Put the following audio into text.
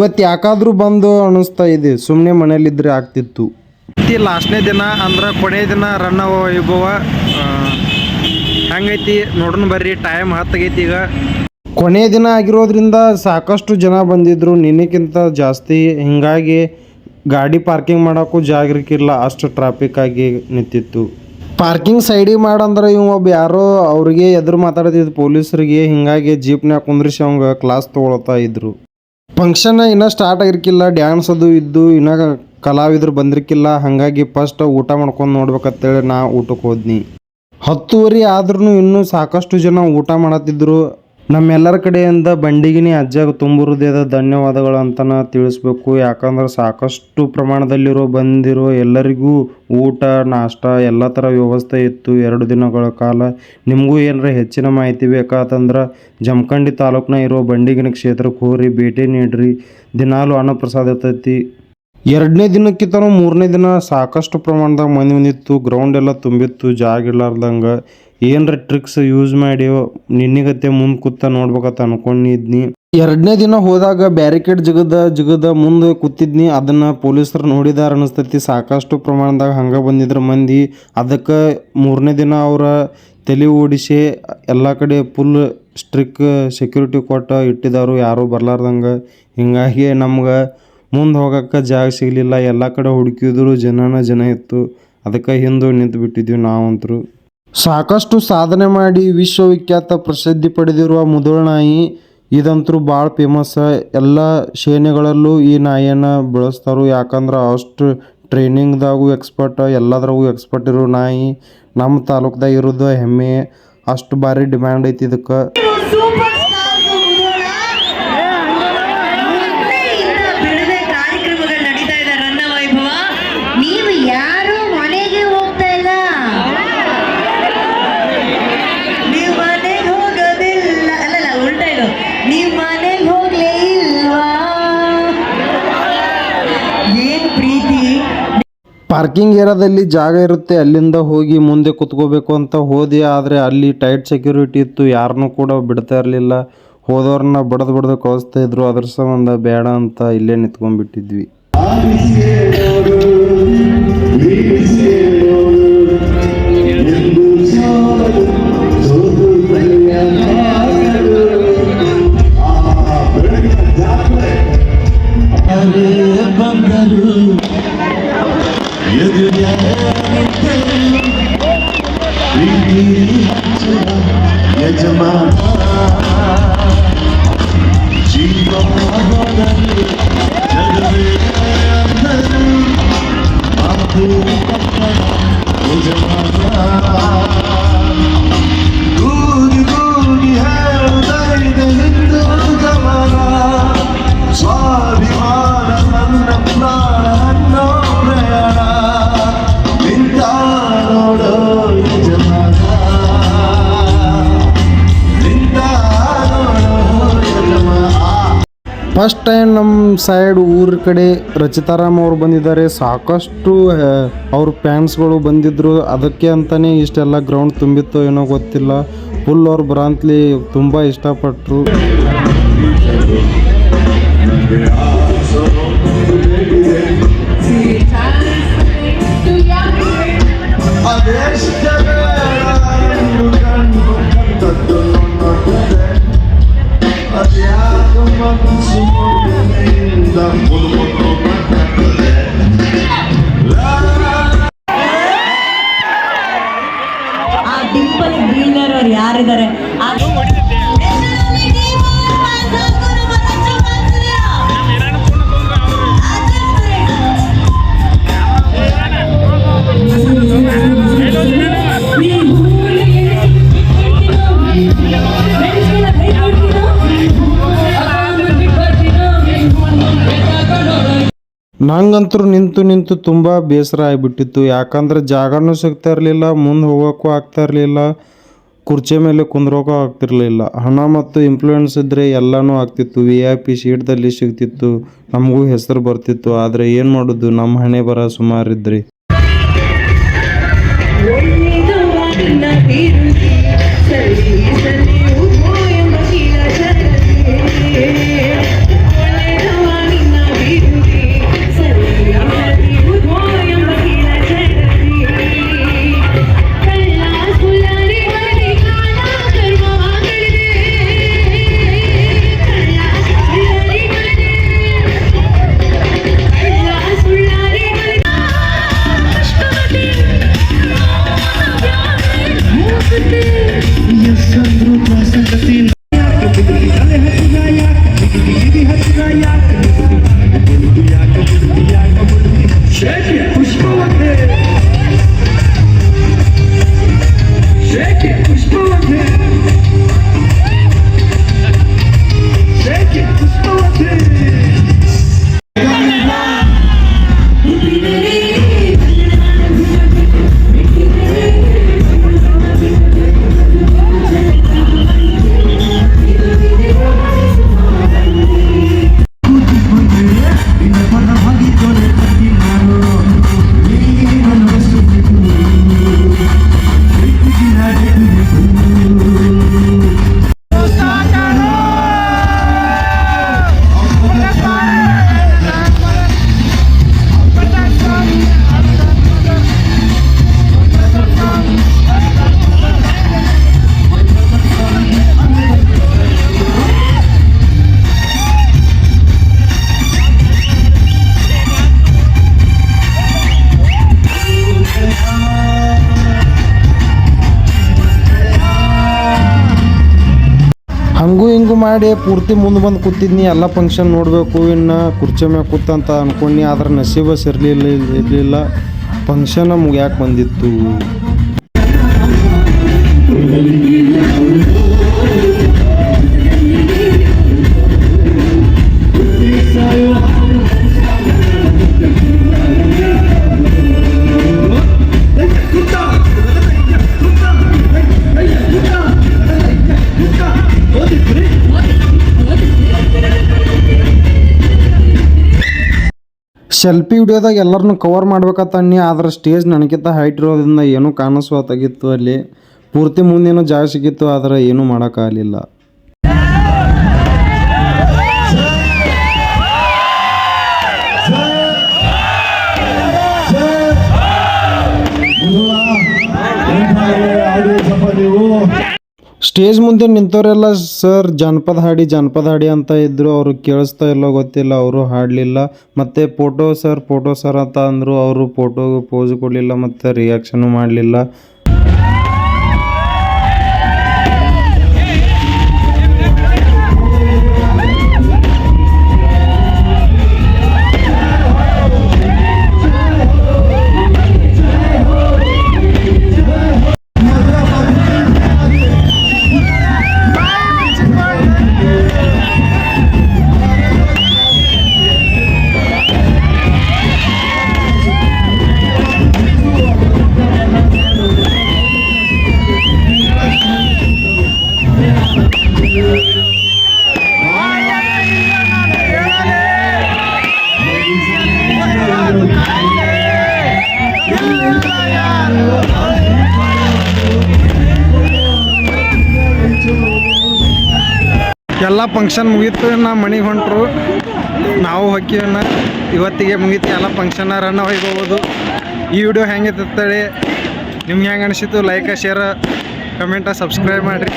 ಇವತ್ತು ಯಾಕಾದರೂ ಬಂದು ಅನ್ನಿಸ್ತಾ ಇದೆ. ಸುಮ್ಮನೆ ಮನೇಲಿದ್ದರೆ ಆಗ್ತಿತ್ತು. ಐತಿ ಲಾಸ್ಟ್ನೇ ದಿನ ಅಂದ್ರೆ ಕೊನೆಯ ದಿನ ರನ್ ವೈಭವ. ಹೆಂಗೈತಿ ನೋಡೋಣ ಬರ್ರಿ ಟೈಮ್ ಹತ್ತಾಗೈತಿ ಈಗ. ಕೊನೆಯ ದಿನ ಆಗಿರೋದ್ರಿಂದ ಸಾಕಷ್ಟು ಜನ ಬಂದಿದ್ರು. ನಿನ್ನೆಕ್ಕಿಂತ ಜಾಸ್ತಿ ಹಿಂಗಾಗಿ ಗಾಡಿ ಪಾರ್ಕಿಂಗ್ ಮಾಡೋಕ್ಕೂ ಜಾಗರಿಕಿಲ್ಲ ಅಷ್ಟು ಟ್ರಾಫಿಕ್ ಆಗಿ ನಿಂತಿತ್ತು. ಪಾರ್ಕಿಂಗ್ ಸೈಡಿಗೆ ಮಾಡಂದ್ರೆ ಇವ್ ಒಬ್ಬ ಯಾರೋ ಅವ್ರಿಗೆ ಎದುರು ಮಾತಾಡ್ತಿದ್ದು ಪೊಲೀಸರಿಗೆ ಹಿಂಗಾಗಿ ಜೀಪ್ನ್ಯಾಗ ಕುಂದ್ರಿಸಿ ಅವಂಗ ಕ್ಲಾಸ್ ತೊಗೊಳ್ತಾ ಇದ್ರು. ಫಂಕ್ಷನ್ ಇನ್ನೂ ಸ್ಟಾರ್ಟ್ ಆಗಿರ್ಕಿಲ್ಲ ಡ್ಯಾನ್ಸ್ ಅದು ಇದ್ದು, ಇನ್ನ ಕಲಾವಿದರು ಬಂದಿರ್ಕಿಲ್ಲ, ಹಾಗಾಗಿ ಫಸ್ಟ್ ಊಟ ಮಾಡ್ಕೊಂಡು ನೋಡ್ಬೇಕಂತೇಳಿ ನಾ ಊಟಕ್ಕೆ ಹೋದ್ನಿ. ಹತ್ತುವರೆ ಆದ್ರೂ ಇನ್ನೂ ಸಾಕಷ್ಟು ಜನ ಊಟ ಮಾಡತ್ತಿದ್ರು. ನಮ್ಮೆಲ್ಲರ ಕಡೆಯಿಂದ ಬಂಡಿಗಿನಿ ಅಜ್ಜಗೆ ತುಂಬುರುದೇದ ಧನ್ಯವಾದಗಳು ಅಂತನ ತಿಳಿಸ್ಬೇಕು. ಯಾಕಂದ್ರೆ ಸಾಕಷ್ಟು ಪ್ರಮಾಣದಲ್ಲಿರೋ ಬಂದಿರೋ ಎಲ್ಲರಿಗೂ ಊಟ, ನಾಷ್ಟ, ಎಲ್ಲ ಥರ ವ್ಯವಸ್ಥೆ ಇತ್ತು. ಎರಡು ದಿನಗಳ ಕಾಲ ನಿಮಗೂ ಏನಾರ ಹೆಚ್ಚಿನ ಮಾಹಿತಿ ಬೇಕಾತಂದ್ರೆ ಜಮಖಂಡಿ ತಾಲೂಕ್ನ ಇರೋ ಬಂಡಿಗಿನ ಕ್ಷೇತ್ರಕ್ಕೆ ಹೋಗ್ರಿ, ಭೇಟಿ ನೀಡ್ರಿ. ದಿನಾಲು ಅನ್ನಪ್ರಸಾದ ಇರ್ತೈತಿ. ಎರಡನೇ ದಿನಕ್ಕಿಂತನೂ ಮೂರನೇ ದಿನ ಸಾಕಷ್ಟು ಪ್ರಮಾಣದಾಗ ಮಂದಿ ಬಂದಿತ್ತು. ಗ್ರೌಂಡ್ ಎಲ್ಲ ತುಂಬಿತ್ತು, ಜಾಗ ಇರ್ಲಾರ್ದಂಗೆ. ಏನರ ಟ್ರಿಕ್ಸ್ ಯೂಸ್ ಮಾಡಿ ನಿನ್ನಿಗತ್ತೆ ಮುಂದೆ ಕೂತ ನೋಡ್ಬೇಕಂತ ಅನ್ಕೊಂಡಿದ್ನಿ. ಎರಡನೇ ದಿನ ಹೋದಾಗ ಬ್ಯಾರಿಕೇಡ್ ಜಿಗದ ಜಿಗದ ಮುಂದೆ ಕೂತಿದ್ನಿ. ಅದನ್ನ ಪೊಲೀಸರು ನೋಡಿದಾರ ಅನಿಸ್ತೈತಿ. ಸಾಕಷ್ಟು ಪ್ರಮಾಣದಾಗ ಹಂಗೆ ಬಂದಿದ್ರ ಮಂದಿ. ಅದಕ್ಕೆ ಮೂರನೇ ದಿನ ಅವರ ತಲೆ ಓಡಿಸಿ ಎಲ್ಲ ಕಡೆ ಫುಲ್ ಸ್ಟ್ರಿಕ್ ಸೆಕ್ಯೂರಿಟಿ ಕೊಟ್ಟು ಇಟ್ಟಿದ್ದಾರು ಯಾರೂ ಬರ್ಲಾರ್ದಂಗೆ ಹಿಂಗಾಗಿ ನಮ್ಗೆ ಮುಂದೆ ಹೋಗಕ್ಕೆ ಜಾಗ ಸಿಗಲಿಲ್ಲ. ಎಲ್ಲ ಕಡೆ ಹುಡುಕಿದ್ರು ಜನನ ಜನ ಇತ್ತು. ಅದಕ್ಕೆ ಹಿಂದೆ ನಿಂತು ಬಿಟ್ಟಿದ್ವಿ ನಾವಂತರು. ಸಾಕಷ್ಟು ಸಾಧನೆ ಮಾಡಿ ವಿಶ್ವವಿಖ್ಯಾತ ಪ್ರಸಿದ್ಧಿ ಪಡೆದಿರುವ ಮುದುಳ್ನಾಯಿ ಇದಂತರೂ ಭಾಳ ಫೇಮಸ್ ಎಲ್ಲ ಸೇನೆಗಳಲ್ಲೂ ಈ ನಾಯಿಯನ್ನು ಬೆಳೆಸ್ತಾರೆ. ಯಾಕಂದ್ರೆ ಅಷ್ಟು ಟ್ರೈನಿಂಗ್ದಾಗೂ ಎಕ್ಸ್ಪರ್ಟ್ ಎಲ್ಲದ್ರಾಗೂ ಎಕ್ಸ್ಪರ್ಟ್ ಇರೋ ನಾಯಿ ನಮ್ಮ ತಾಲೂಕ್ದಾಗ ಇರೋದು ಹೆಮ್ಮೆ. ಅಷ್ಟು ಭಾರಿ ಡಿಮ್ಯಾಂಡ್ ಐತಿ ಇದಕ್ಕೆ. ಪಾರ್ಕಿಂಗ್ ಏರಿಯಾದಲ್ಲಿ ಜಾಗ ಇರುತ್ತೆ, ಅಲ್ಲಿಂದ ಹೋಗಿ ಮುಂದೆ ಕುತ್ಕೋಬೇಕು ಅಂತ ಹೋದೆ, ಆದರೆ ಅಲ್ಲಿ ಟೈಟ್ ಸೆಕ್ಯೂರಿಟಿ ಇತ್ತು ಯಾರನ್ನೂ ಕೂಡ ಬಿಡ್ತಾ ಇರಲಿಲ್ಲ. ಹೋದವ್ರನ್ನ ಬಡ್ದು ಬಡ್ದು ಕಳಿಸ್ತಾ ಇದ್ರು, ಅದ್ರ ಸಂಬಂಧ ಬೇಡ ಅಂತ ಇಲ್ಲೇ ನಿಂತ್ಕೊಂಡ್ಬಿಟ್ಟಿದ್ವಿ. জীবন ಫಸ್ಟ್ ಟೈಮ್ ನಮ್ಮ ಸೈಡ್ ಊರ ಕಡೆ ರಚಿತಾರಾಮ್ ಅವ್ರು ಬಂದಿದ್ದಾರೆ. ಸಾಕಷ್ಟು ಅವ್ರ ಫ್ಯಾನ್ಸ್ಗಳು ಬಂದಿದ್ರು. ಅದಕ್ಕೆ ಅಂತಲೇ ಇಷ್ಟೆಲ್ಲ ಗ್ರೌಂಡ್ ತುಂಬಿತ್ತು ಏನೋ ಗೊತ್ತಿಲ್ಲ. ಫುಲ್ ಅವ್ರು ಬ್ರಾಂತ್ಲಿ ತುಂಬ ಇಷ್ಟಪಟ್ಟರು ಆ ನಂಗಂತರೂ ನಿಂತು ನಿಂತು ತುಂಬ ಬೇಸರ ಆಗಿಬಿಟ್ಟಿತ್ತು. ಯಾಕಂದ್ರೆ ಜಾಗನೂ ಸಿಗ್ತಾ ಇರಲಿಲ್ಲ, ಮುಂದೆ ಹೋಗೋಕ್ಕೂ ಆಗ್ತಾ ಇರಲಿಲ್ಲ. ಕುರ್ಚಿ ಮೇಲೆ ಕುಂದ್ರೋಕೂ ಆಗ್ತಿರಲಿಲ್ಲ. ಹಣ ಮತ್ತು ಇನ್ಫ್ಲೂಯೆನ್ಸ್ ಇದ್ದರೆ ಎಲ್ಲನೂ ಆಗ್ತಿತ್ತು. ವಿ ಐ ಪಿ ಸೀಟ್ದಲ್ಲಿ ಸಿಗ್ತಿತ್ತು. ನಮಗೂ ಹೆಸರು ಬರ್ತಿತ್ತು. ಆದರೆ ಏನು ಮಾಡೋದು? ನಮ್ಮ ಹಣೆ ಬರ ಸುಮಾರಿದ್ರಿ. ಸರಿ. ಹಂಗೂ ಹಿಂಗೂ ಮಾಡಿ ಪೂರ್ತಿ ಮುಂದೆ ಬಂದು ಕೂತಿದ್ನಿ ಎಲ್ಲ ಫಂಕ್ಷನ್ ನೋಡಬೇಕು, ಇನ್ನು ಕುರ್ಚಿ ಮ್ಯಾಗ ಕೂತಂತ ಅನ್ಕೊಂಡಿ ಆದ್ರೆ ನಸೀಬಸ್ ಇರಲಿಲ್ಲ ಇರಲಿಲ್ಲ. ಫಂಕ್ಷನ್ ಮುಗ್ಯಾಕೆ ಬಂದಿತ್ತು? ಸೆಲ್ಫಿ ವಿಡಿಯೋದಾಗ ಎಲ್ಲರನ್ನು ಕವರ್ ಮಾಡ್ಬೇಕಂತ ಅನ್ನಿ, ಆದ್ರೆ ಸ್ಟೇಜ್ ನನಗಿಂತ ಹೈಟ್ ಇರೋದ್ರಿಂದ ಏನೂ ಕಾಣಿಸ್ವಾತಾಗಿತ್ತು ಅಲ್ಲಿ. ಪೂರ್ತಿ ಮುಂದೇನೋ ಜಾಗ ಸಿಕ್ಕಿತ್ತು, ಆದರೆ ಏನೂ ಮಾಡೋಕ್ಕಾಗಲಿಲ್ಲ. ಸ್ಟೇಜ್ ಮುಂದೆ ನಿಂತವರೆಲ್ಲ, ಸರ್, ಜನಪದ ಹಾಡಿ ಜನಪದ ಹಾಡಿ ಅಂತ ಇದ್ರು, ಅವರು ಕೇಳಿಸ್ತಾ ಇಲ್ಲೋ ಗೊತ್ತಿಲ್ಲ, ಅವರು ಹಾಡಲಿಲ್ಲ. ಮತ್ತು ಫೋಟೋ, ಸರ್ ಫೋಟೋ ಸರ್ ಅಂತ ಅಂದರು, ಅವರು ಫೋಟೋ ಪೋಸ್ ಕೊಡಲಿಲ್ಲ, ಮತ್ತು ರಿಯಾಕ್ಷನು ಮಾಡಲಿಲ್ಲ. ಎಲ್ಲ ಫಂಕ್ಷನ್ ಮುಗೀತು ನಾ ಮನೆಗೆ ಹೊಂಟ್ರು. ನಾವು ಹೊಕ್ಕಿವನ್ನ ಇವತ್ತಿಗೆ ಮುಗೀತು, ಎಲ್ಲ ಫಂಕ್ಷನ್ ರನ್ ಹೋಗ್ಬೋದು ಈ ವಿಡಿಯೋ ಹೆಂಗೆ ತಿಳಿ ನಿಮ್ಗೆ ಹೆಂಗೆ ಅನಿಸಿತು ಲೈಕ್ ಶೇರ್ ಕಮೆಂಟ ಸಬ್ಸ್ಕ್ರೈಬ್ ಮಾಡಿರಿ.